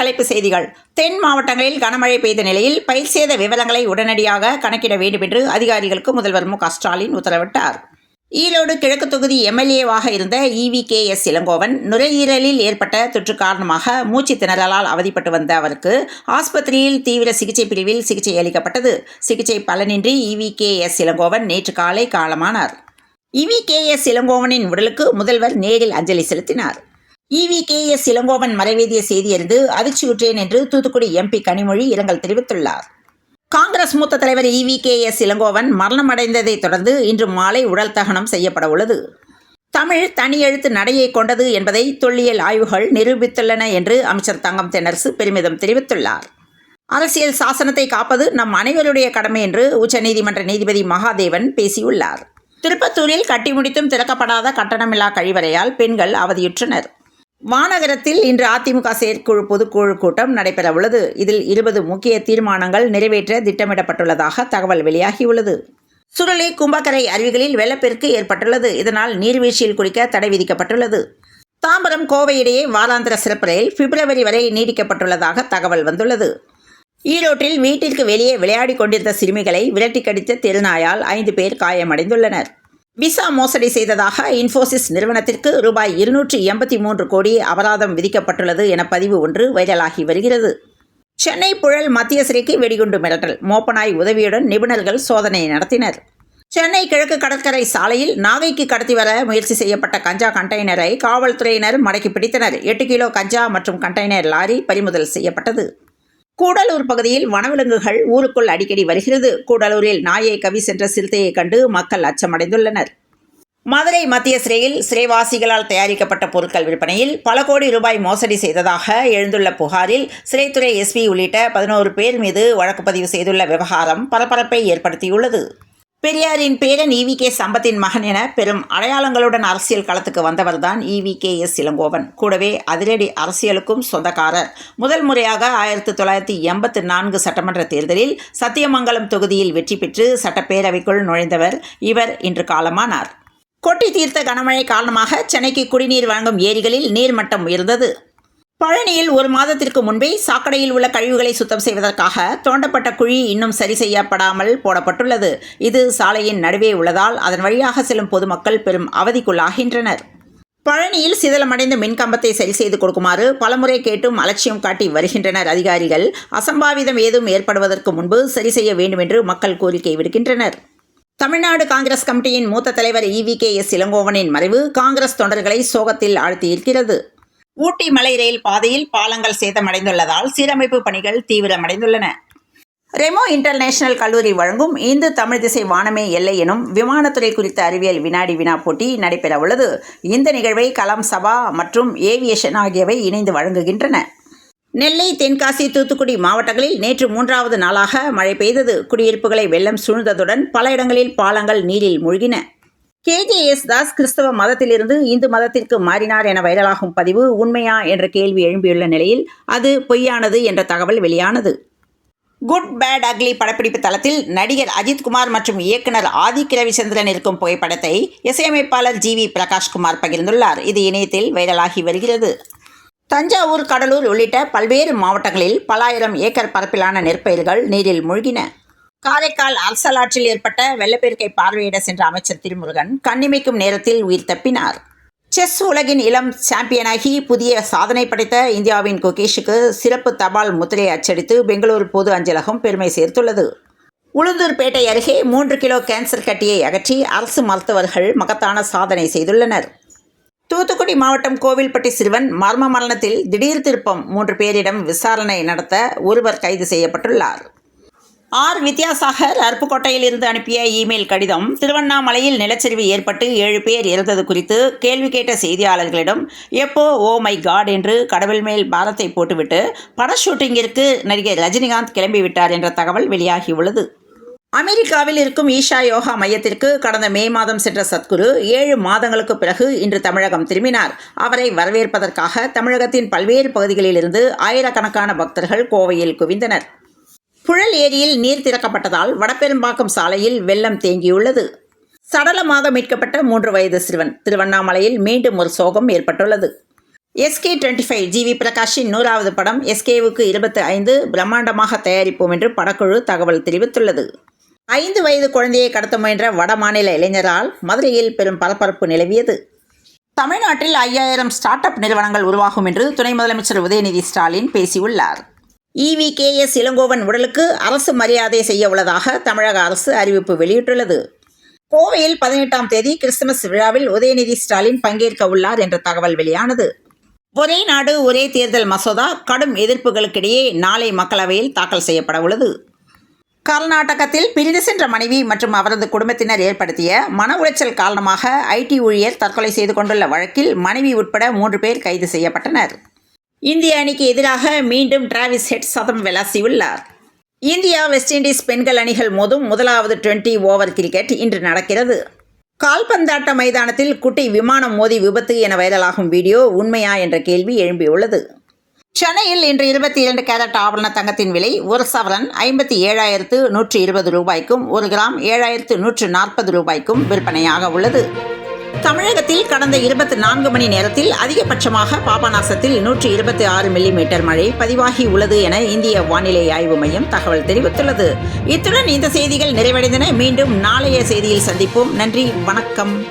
தலைப்பு செய்திகள். தென் மாவட்டங்களில் கனமழை பெய்த நிலையில் பயிர் சேத விவரங்களை உடனடியாக கணக்கிட வேண்டும் என்று அதிகாரிகளுக்கு முதல்வர் மு ஸ்டாலின் உத்தரவிட்டார். ஈரோடு கிழக்கு தொகுதி எம்எல்ஏவாக இருந்த இவி கே எஸ் இளங்கோவன் நுரையீரலில் ஏற்பட்ட தொற்று காரணமாக மூச்சு திணறலால் அவதிப்பட்டு வந்த அவருக்கு ஆஸ்பத்திரியில் தீவிர சிகிச்சை பிரிவில் சிகிச்சை அளிக்கப்பட்டது. சிகிச்சை பலனின்றி இவி கே எஸ் இளங்கோவன் நேற்று காலை காலமானார். இவி கே எஸ் இளங்கோவனின் உடலுக்கு முதல்வர் நேரில் அஞ்சலி செலுத்தினார். இவி கே எஸ் இளங்கோவன் மறைவேதிய செய்தி அறிந்து அதிர்ச்சியுற்றேன் என்று தூத்துக்குடி எம்பி கனிமொழி இரங்கல் தெரிவித்துள்ளார். காங்கிரஸ் மூத்த தலைவர் இவி கே எஸ் இளங்கோவன் மரணமடைந்ததைத் தொடர்ந்து இன்று மாலை உடல் தகனம் செய்யப்பட உள்ளது. தமிழ் தனி எழுத்து நடையை கொண்டது என்பதை தொல்லியல் ஆய்வுகள் நிரூபித்துள்ளன என்று அமைச்சர் தங்கம் தென்னரசு பெருமிதம் தெரிவித்துள்ளார். அரசியல் சாசனத்தை காப்பது நம் அனைவருடைய கடமை என்று உச்சநீதிமன்ற நீதிபதி மகாதேவன் பேசியுள்ளார். திருப்பத்தூரில் கட்டி முடித்தும் திறக்கப்படாத கட்டணமில்லா கழிவறையால் பெண்கள் அவதியுற்றனர். மாநகரத்தில் இன்று அதிமுக செயற்குழு பொதுக்குழு கூட்டம் நடைபெறவுள்ளது. இதில் இருபது முக்கிய தீர்மானங்கள் நிறைவேற்ற திட்டமிடப்பட்டுள்ளதாக தகவல் வெளியாகியுள்ளது. சுருளி கும்பக்கரை அருவிகளில் வெள்ளப்பெருக்கு ஏற்பட்டுள்ளது. இதனால் நீர்வீழ்ச்சியில் குளிக்க தடை விதிக்கப்பட்டுள்ளது. தாம்பரம் கோவை இடையே வாராந்திர சிறப்பு ரயில் பிப்ரவரி வரை நீடிக்கப்பட்டுள்ளதாக தகவல் வந்துள்ளது. ஈரோட்டில் வீட்டிற்கு வெளியே விளையாடிக் கொண்டிருந்த சிறுமிகளை விரட்டி கடித்த தெருநாயால் ஐந்து பேர் காயமடைந்துள்ளனர். விசா மோசடி செய்ததாக இன்ஃபோசிஸ் நிறுவனத்திற்கு ரூபாய் இருநூற்றி எண்பத்தி மூன்று கோடி அபராதம் விதிக்கப்பட்டுள்ளது என பதிவு ஒன்று வைரலாகி வருகிறது. சென்னை புழல் மத்திய சிறைக்கு வெடிகுண்டு மிரட்டல். மோப்பனாய் உதவியுடன் நிபுணர்கள் சோதனை நடத்தினர். சென்னை கிழக்கு கடற்கரை சாலையில் நாகைக்கு கடத்தி வர முயற்சி செய்யப்பட்ட கஞ்சா கண்டெய்னரை காவல்துறையினர் மடக்கி பிடித்தனர். எட்டு கிலோ கஞ்சா மற்றும் கண்டெய்னர் லாரி பறிமுதல் செய்யப்பட்டது. கூடலூர் பகுதியில் வனவிலங்குகள் ஊருக்குள் அடிக்கடி வருகிறது. கூடலூரில் நாயை கவி சென்ற சிறுத்தையை கண்டு மக்கள் அச்சமடைந்துள்ளனர். மதுரை மத்திய சிறையில் சிறைவாசிகளால் தயாரிக்கப்பட்ட பொருட்கள் விற்பனையில் பல கோடி ரூபாய் மோசடி செய்ததாக எழுந்துள்ள புகாரில் சிறைத்துறை எஸ்பி உள்ளிட்ட பதினோரு பேர் மீது வழக்கு பதிவு செய்துள்ள விவகாரம் பரபரப்பை ஏற்படுத்தியுள்ளது. பெரியாரின் பேரன் இவி கே சம்பத்தின் மகன் என பெரும் அடையாளங்களுடன் அரசியல் களத்துக்கு வந்தவர்தான் E V K S Elangovan. கூடவே அதிரடி அரசியலுக்கும் சொந்தக்காரர். முதல் முறையாக ஆயிரத்தி தொள்ளாயிரத்தி எண்பத்தி நான்கு சட்டமன்ற தேர்தலில் சத்தியமங்கலம் தொகுதியில் வெற்றி பெற்று சட்டப்பேரவைக்குள் நுழைந்தவர் இவர் இன்று காலமானார். கொட்டி தீர்த்த கனமழை காரணமாக சென்னைக்கு குடிநீர் வழங்கும் ஏரிகளில் நீர்மட்டம் உயர்ந்தது. பழனியில் ஒரு மாதத்திற்கு முன்பே சாக்கடையில் உள்ள கழிவுகளை சுத்தம் செய்வதற்காக தோண்டப்பட்ட குழி இன்னும் சரி செய்யப்படாமல் போடப்பட்டுள்ளது. இது சாலையின் நடுவே உள்ளதால் அதன் வழியாக செல்லும் பொதுமக்கள் பெரும் அவதிக்குள்ளாகின்றனர். பழனியில் சிதலமடைந்த மின்கம்பத்தை சரி செய்து கொடுக்குமாறு பலமுறை கேட்டும் அலட்சியம் காட்டி வருகின்றனர் அதிகாரிகள். அசம்பாவிதம் ஏதும் ஏற்படுவதற்கு முன்பு சரி செய்ய வேண்டும் என்று மக்கள் கோரிக்கை விடுக்கின்றனர். தமிழ்நாடு காங்கிரஸ் கமிட்டியின் மூத்த தலைவர் இவி கே எஸ் இளங்கோவனின் மறைவு காங்கிரஸ் தொண்டர்களை சோகத்தில் ஆழ்த்தியிருக்கிறது ஊட்டி மலை ரயில் பாதையில் பாலங்கள் சேதமடைந்துள்ளதால் சீரமைப்பு பணிகள் தீவிரமடைந்துள்ளன. ரெமோ இன்டர்நேஷனல் கல்லூரி வழங்கும் இந்து தமிழ் திசை வானமே எல்லை எனும் விமானத்துறை குறித்த அறிவியல் வினாடி வினா போட்டி நடைபெறவுள்ளது இந்த நிகழ்வை கலாம் சபா மற்றும் ஏவியேஷன் ஆகியவை இணைந்து வழங்குகின்றன. நெல்லை தென்காசி தூத்துக்குடி மாவட்டங்களில் நேற்று மூன்றாவது நாளாக மழை பெய்தது. குடியிருப்புகளை வெள்ளம் சூழ்ந்ததுடன் பல இடங்களில் பாலங்கள் நீரில் மூழ்கின. கேஜேஎஸ் தாஸ் கிறிஸ்தவ மதத்திலிருந்து இந்து மதத்திற்கு மாறினார் என வைரலாகும் பதிவு உண்மையா என்ற கேள்வி எழும்பியுள்ள நிலையில் அது பொய்யானது என்ற தகவல் வெளியானது. குட் பேட் அக்லி படப்பிடிப்பு தளத்தில் நடிகர் அஜித்குமார் மற்றும் இயக்குனர் ஆதிக் ரவிச்சந்திரன் இருக்கும் புகைப்படத்தை இசையமைப்பாளர் ஜி வி பிரகாஷ்குமார் பகிர்ந்துள்ளார். இது இணையத்தில் வைரலாகி வருகிறது. தஞ்சாவூர் கடலூர் உள்ளிட்ட பல்வேறு மாவட்டங்களில் பல ஆயிரம் ஏக்கர் பரப்பிலான நெற்பயிர்கள் நீரில் மூழ்கின. காரைக்கால் அரசலாற்றில் ஏற்பட்ட வெள்ளப்பெருக்கை பார்வையிட சென்ற அமைச்சர் திருமுருகன் கண்ணிமைக்கும் நேரத்தில் உயிர் தப்பினார். செஸ் உலகின் இளம் சாம்பியனாகி புதிய சாதனை படைத்த இந்தியாவின் குகேஷுக்கு சிறப்பு தபால் முத்திரை அச்சடித்து பெங்களூரு பொது அஞ்சலகம் பெருமை சேர்த்துள்ளது. உளுந்தூர்பேட்டை அருகே மூன்று கிலோ கேன்சர் கட்டியை அகற்றி அரசு மருத்துவர்கள் மகத்தான சாதனை செய்துள்ளனர். தூத்துக்குடி மாவட்டம் கோவில்பட்டி சிறுவன் மர்ம மரணத்தில் திடீர் திருப்பம் மூன்று பேரிடம் விசாரணை நடத்த ஒருவர் கைது செய்யப்பட்டுள்ளார். ஆர் வித்யாசாகர் அருப்புக்கோட்டையில் இருந்து அனுப்பிய இமெயில் கடிதம் திருவண்ணாமலையில் நிலச்சரிவு ஏற்பட்டு ஏழு பேர் இறந்தது குறித்து கேள்வி கேட்ட செய்தியாளர்களிடம் எப்போ ஓ மை காட் என்று கடவுள் மேல் பாரத்தை போட்டுவிட்டு பட ஷூட்டிங்கிற்கு நடிகர் ரஜினிகாந்த் கிளம்பிவிட்டார் என்ற தகவல் வெளியாகியுள்ளது அமெரிக்காவில் இருக்கும் ஈஷா யோகா மையத்திற்கு கடந்த மே மாதம் சென்ற சத்குரு ஏழு மாதங்களுக்கு பிறகு இன்று தமிழகம் திரும்பினார். அவரை வரவேற்பதற்காக தமிழகத்தின் பல்வேறு பகுதிகளிலிருந்து ஆயிரக்கணக்கான பக்தர்கள் கோவையில் குவிந்தனர். குழல் ஏரியில் நீர் திறக்கப்பட்டதால் வடபெரும்பாக்கம் சாலையில் வெள்ளம் தேங்கியுள்ளது. சடலமாக மீட்கப்பட்ட மூன்று வயது சிறுவன் திருவண்ணாமலையில் மீண்டும் ஒரு சோகம் ஏற்பட்டுள்ளது. எஸ்கே டுவெண்ட்டி ஃபைவ் ஜிவி பிரகாஷின் நூறாவது படம் எஸ்கேவுக்கு இருபத்தி ஐந்து பிரம்மாண்டமாக தயாரிப்போம் என்று படக்குழு தகவல் தெரிவித்துள்ளது. ஐந்து வயது குழந்தையை கடத்த முயன்ற வட மாநில இளைஞரால் மதுரையில் பெரும் பரபரப்பு நிலவியது. தமிழ்நாட்டில் ஐயாயிரம் ஸ்டார்ட் அப் நிறுவனங்கள் உருவாகும் என்று துணை முதலமைச்சர் உதயநிதி ஸ்டாலின் பேசியுள்ளார். இவி கே. எஸ். இளங்கோவன் உடலுக்கு அரசு மரியாதை செய்ய உள்ளதாக தமிழக அரசு அறிவிப்பு வெளியிட்டுள்ளது. கோவையில் பதினெட்டாம் தேதி கிறிஸ்துமஸ் விழாவில் உதயநிதி ஸ்டாலின் பங்கேற்க உள்ளார் என்ற தகவல் வெளியானது. ஒரே நாடு ஒரே தேர்தல் மசோதா கடும் எதிர்ப்புகளுக்கிடையே நாளை மக்களவையில் தாக்கல் செய்யப்பட உள்ளது. கர்நாடகத்தில் பிரிந்து சென்ற மனைவி மற்றும் அவரது குடும்பத்தினர் ஏற்படுத்திய மன உளைச்சல் காரணமாக ஐடி ஊழியர் தற்கொலை செய்து கொண்டுள்ள வழக்கில் மனைவி உட்பட மூன்று பேர் கைது செய்யப்பட்டனர். இந்திய அணிக்கு எதிராக மீண்டும் டிராவிஸ் ஹெட் சதம் விளாசியுள்ளார் இந்தியா வெஸ்ட் இண்டீஸ் பெண்கள் அணிகள் மோதும் முதலாவது டுவெண்டி ஓவர் கிரிக்கெட் இன்று நடக்கிறது. கால்பந்தாட்ட மைதானத்தில் குட்டி விமானம் மோதி விபத்து என வைரலாகும் வீடியோ உண்மையா என்ற கேள்வி எழும்பியுள்ளது. சென்னையில் இன்று இருபத்தி இரண்டு கேரட் ஆபரண தங்கத்தின் விலை ஒரு சவரன் ஐம்பத்தி ஏழாயிரத்து நூற்றி இருபது ரூபாய்க்கும் ஒரு கிராம் ஏழாயிரத்து நூற்று நாற்பது ரூபாய்க்கும் விற்பனையாக உள்ளது. தமிழகத்தில் கடந்த இருபத்தி நான்கு மணி நேரத்தில் அதிகபட்சமாக பாபநாசத்தில் நூற்றி இருபத்தி ஆறு மில்லிமீட்டர் மழை பதிவாகி உள்ளது என இந்திய வானிலை ஆய்வு மையம் தகவல் தெரிவித்துள்ளது. இத்துடன் இந்த செய்திகள் நிறைவடைந்தன. மீண்டும் நாளைய செய்தியில் சந்திப்போம். நன்றி. வணக்கம்.